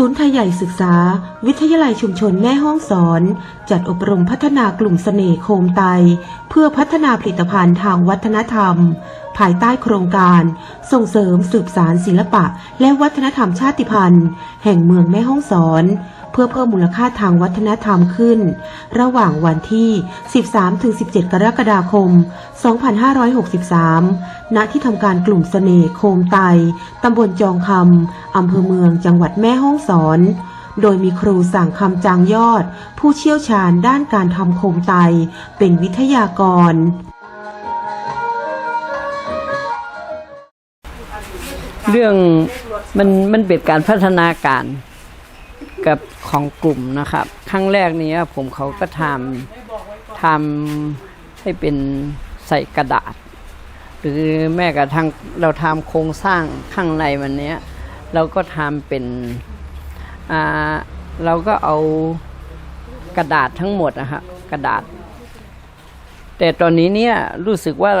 ศูนย์ไทยใหญ่ศึกษา วิทยาลัยชุมชนแม่ห้องสอน จัดอบรมพัฒนากลุ่มเสน่ห์โคมไต เพื่อพัฒนาผลิตภัณฑ์ทางวัฒนธรรม ภายใต้โครงการ ส่งเสริมสืบสารศิลปะ และวัฒนธรรมชาติพันธุ์ แห่งเมืองแม่ห้องสอน พื่อเพิ่มมูลค่าทางวัฒนธรรมขึ้น ระหว่างวันที่ 13-17 กรกฎาคม 2563 ณ ที่ทำการกลุ่มเสน่ห์โคมไต ตำบลจองคำ อำเภอเมือง จังหวัดแม่ฮ่องสอน โดยมีครูสั่งคำจางยอด ผู้เชี่ยวชาญด้านการทำโคมไต เป็นวิทยากรเรื่องมันมันเป็นการพัฒนาการ กับของกลุ่มนะครับ ครั้งแรกนี้ผมเขาก็ทำทำให้เป็นใส่กระดาษ หรือแม้กระทั่งเราทำโครงสร้างข้างในมันนี้เราก็ทำเป็นเราก็เอากระดาษทั้งหมดนะครับกระดาษ แต่ตอนนี้เนี่ยรู้สึกว่า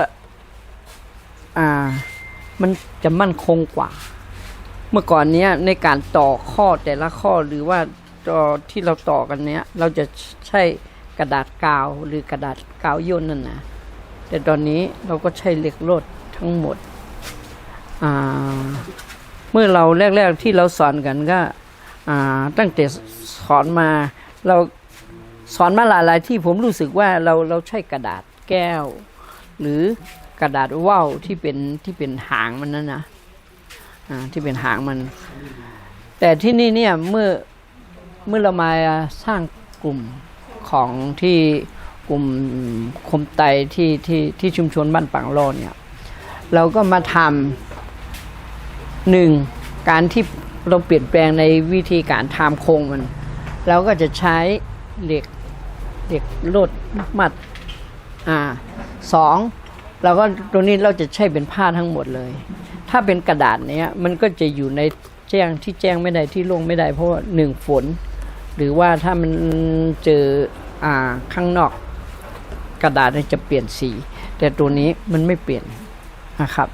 อ่า มันจะมั่นคงกว่า เมื่อก่อนเนี้ยในการต่อข้อแต่ละข้อหรือว่าต่อที่เราต่อกันเนี้ย เราจะใช้กระดาษกาวหรือกระดาษกาวย่นนั่นนะแต่ตอนนี้เราก็ใช้เหล็กโลดทั้งหมด เมื่อเราแรก ๆที่เราสอนกันก็ตั้งแต่สอนมาเราสอนมาหลายๆที่ผมรู้สึกว่าเราเราใช้กระดาษแก้ว หรือกระดาษว่าวที่เป็นที่เป็นหางมันนั่นนะ ที่เป็นหางมัน แต่ที่นี่เนี่ยเมื่อเมื่อเรามาสร้างกลุ่มของที่กลุ่มคมไตที่ที่ที่ชุมชนบ้านปังโลเนี่ย เราก็มาทำหนึ่งการที่เราเปลี่ยนแปลงในวิธีการทำโครงมัน เราก็จะใช้เหล็กเหล็กโลดมัดอ่าสองเราก็ตรงนี้เราจะใช้เป็นผ้าทั้งหมดเลย ถ้าเป็นกระดาษเนี้ยมันก็จะอยู่ในแจ้งที่แจ้งไม่ได้ที่ลงไม่ได้ เพราะว่าหนึ่งฝน หรือว่าถ้ามันเจออ่าข้างนอกกระดาษจะเปลี่ยนสี แต่ตัวนี้มันไม่เปลี่ยนนะครับ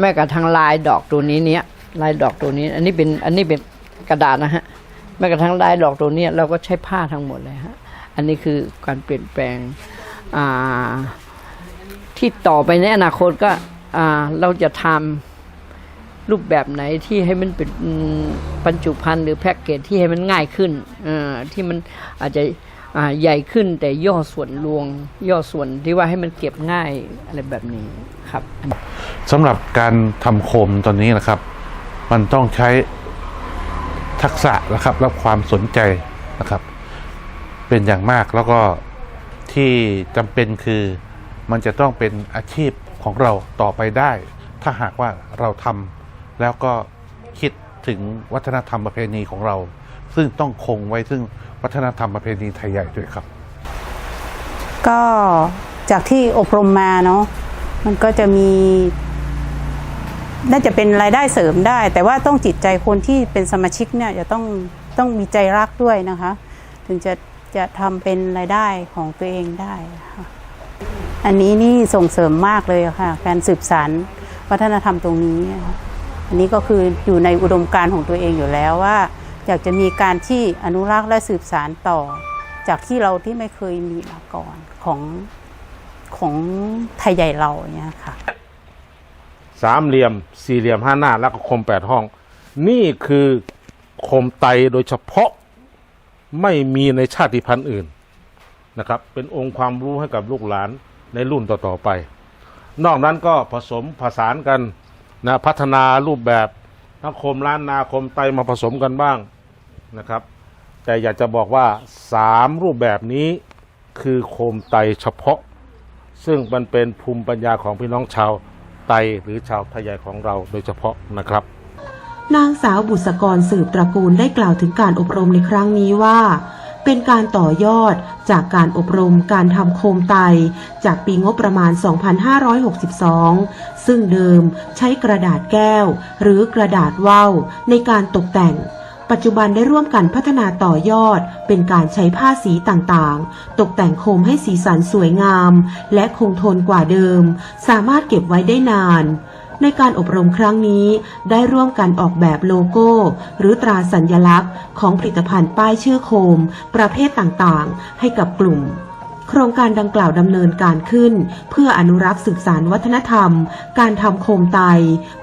แม้กระทั่งลายดอกตัวนี้เนี้ยลายดอกตัวนี้ อันนี้เป็นอันนี้เป็นกระดาษนะฮะแม้กระทั่งลายดอกตัวนี้เราก็ใช้ผ้าทั้งหมดเลยฮะอันนี้คือการเปลี่ยนแปลงอ่าที่ต่อไปในอนาคตก็ เราจะทำรูปแบบไหนที่ให้มันเป็นบรรจุภัณฑ์หรือแพ็กเกจที่ให้มันง่ายขึ้นอที่มันอาจจะใหญ่ขึ้นแต่ย่อส่วนรวง ย่อส่วนที่ว่าให้มันเก็บง่ายอะไรแบบนี้ครับสำหรับการทำโคมตอนนี้นะครับ มันต้องใช้ทักษะนะครับและความสนใจนะครับ เป็นอย่างมากแล้วก็ที่จำเป็นคือมันจะต้องเป็นอาชีพ ของเราต่อไปได้ ถ้าหากว่าเราทำแล้วก็คิดถึงวัฒนธรรมประเพณีของเรา ซึ่งต้องคงไว้ซึ่งวัฒนธรรมประเพณีไทยใหญ่ด้วยครับ ก็จากที่อบรมมาเนาะมันก็จะมี น่าจะเป็นรายได้เสริมได้ แต่ว่าต้องจิตใจคนที่เป็นสมาชิกเนี่ยจะต้องต้องมีใจรักด้วยนะคะ ถึงจะจะทำเป็นรายได้ของตัวเองได้ค่ะ อันนี้นี่ส่งเสริมมากเลยค่ะ การสืบสารวัฒนธรรมตรงนี้ อันนี้ก็คืออยู่ในอุดมการณ์ของตัวเองอยู่แล้วว่า อยากจะมีการที่อนุรักษ์และสืบสารต่อ จากที่เราที่ไม่เคยมีมาก่อนของของไทยใหญ่เราเงี้ยค่ะสามเหลี่ยม สี่เหลี่ยมห้าหน้า แล้วก็คมแปดห้อง นี่คือคมไตโดยเฉพาะไม่มีในชาติพันธุ์อื่นนะครับ เป็นองค์ความรู้ให้กับลูกหลาน ในรุ่นต่อๆไป นอกนั้นก็ผสมผสานกันนะพัฒนารูปแบบทั้งคมล้านนาคมไตมาผสมกันบ้างนะครับ แต่อยากจะบอกว่าสามรูปแบบนี้คือโคมไตเฉพาะ ซึ่งมันเป็นภูมิปัญญาของพี่น้องชาวไตหรือชาวไทยใหญ่ของเราโดยเฉพาะนะครับ นางสาวบุษกรสืบตระกูลได้กล่าวถึงการอบรมในครั้งนี้ว่า เป็นการต่อยอดจากการอบรมการทำโคมไต จากปีงบประมาณ 2562 ซึ่งเดิมใช้กระดาษแก้ว หรือกระดาษว่าวในการตกแต่งปัจจุบันได้ร่วมกันพัฒนาต่อยอด เป็นการใช้ผ้าสีต่างๆ ตกแต่งโคมให้สีสันสวยงาม และคงทนกว่าเดิม สามารถเก็บไว้ได้นาน ในการอบรมครั้งนี้ได้ร่วมกันออกแบบโลโก้ หรือตราสัญลักษณ์ ของผลิตภัณฑ์ป้ายชื่อโคม ประเภทต่างๆ ให้กับกลุ่มโครงการดังกล่าวดำเนินการขึ้น เพื่ออนุรักษ์สืบสารวัฒนธรรม การทำโคมไต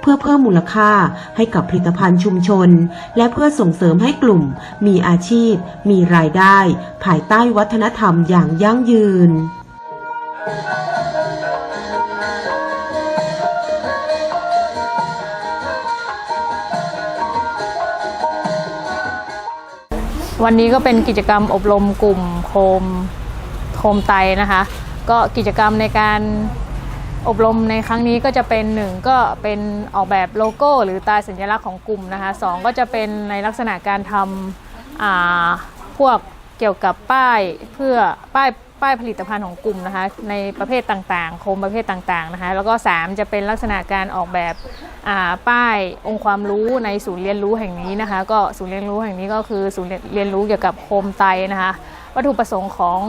เพื่อเพิ่มมูลค่าให้กับผลิตภัณฑ์ชุมชน และเพื่อส่งเสริมให้กลุ่ม มีอาชีพ มีรายได้ ภายใต้วัฒนธรรมอย่างยั่งยืน วันนี้ก็เป็นกิจกรรมอบรมกลุ่มโคมโคมไตนะคะ ก็กิจกรรมในการอบรมในครั้งนี้ก็จะเป็นหนึ่งก็เป็นออกแบบโลโก้ หรือตราสัญลักษณ์ของกลุ่มนะคะสองก็จะเป็นในลักษณะการทำอ่าพวกเกี่ยวกับป้ายเพื่อป้าย ป้ายผลิตภัณฑ์ของกลุ่มนะคะ ในประเภทต่างๆ โคมประเภทต่างๆนะคะแล้วก็สามจะเป็นลักษณะการออกแบบป้ายองค์ความรู้ในศูนย์เรียนรู้แห่งนี้นะคะ ก็ศูนย์เรียนรู้แห่งนี้ก็คือศูนย์เรียนรู้เกี่ยวกับโคมไตนะคะ วัตถุประสงค์ของ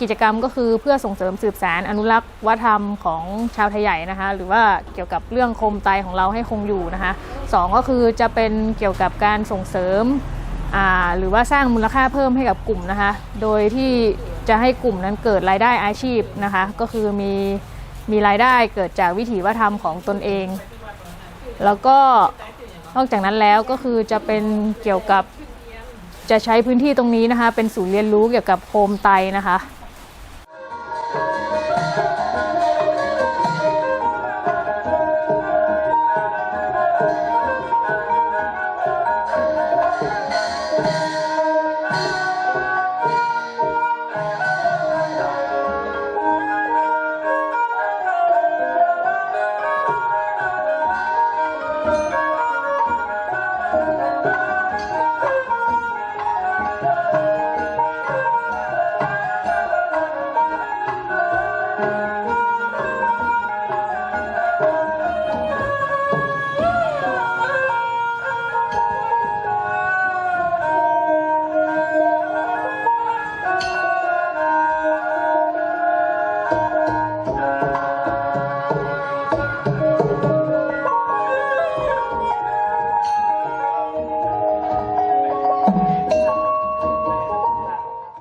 กิจกรรมก็คือเพื่อส่งเสริมสืบสารอนุรักษ์วัฒนธรรมของชาวไทยใหญ่นะคะ หรือว่าเกี่ยวกับเรื่องโคมไตของเราให้คงอยู่นะคะสองก็คือจะเป็นเกี่ยวกับการส่งเสริมหรือว่าสร้างมูลค่าเพิ่มให้กับกลุ่มนะคะ โดยที่ จะให้กลุ่มนั้นเกิดรายได้อาชีพนะคะ ก็คือมีมีรายได้เกิดจากวิถีวัฒนธรรมของตนเอง แล้วก็นอกจากนั้นแล้วก็คือจะเป็นเกี่ยวกับจะใช้พื้นที่ตรงนี้นะคะ เป็นศูนย์เรียนรู้เกี่ยวกับโคมไตนะคะ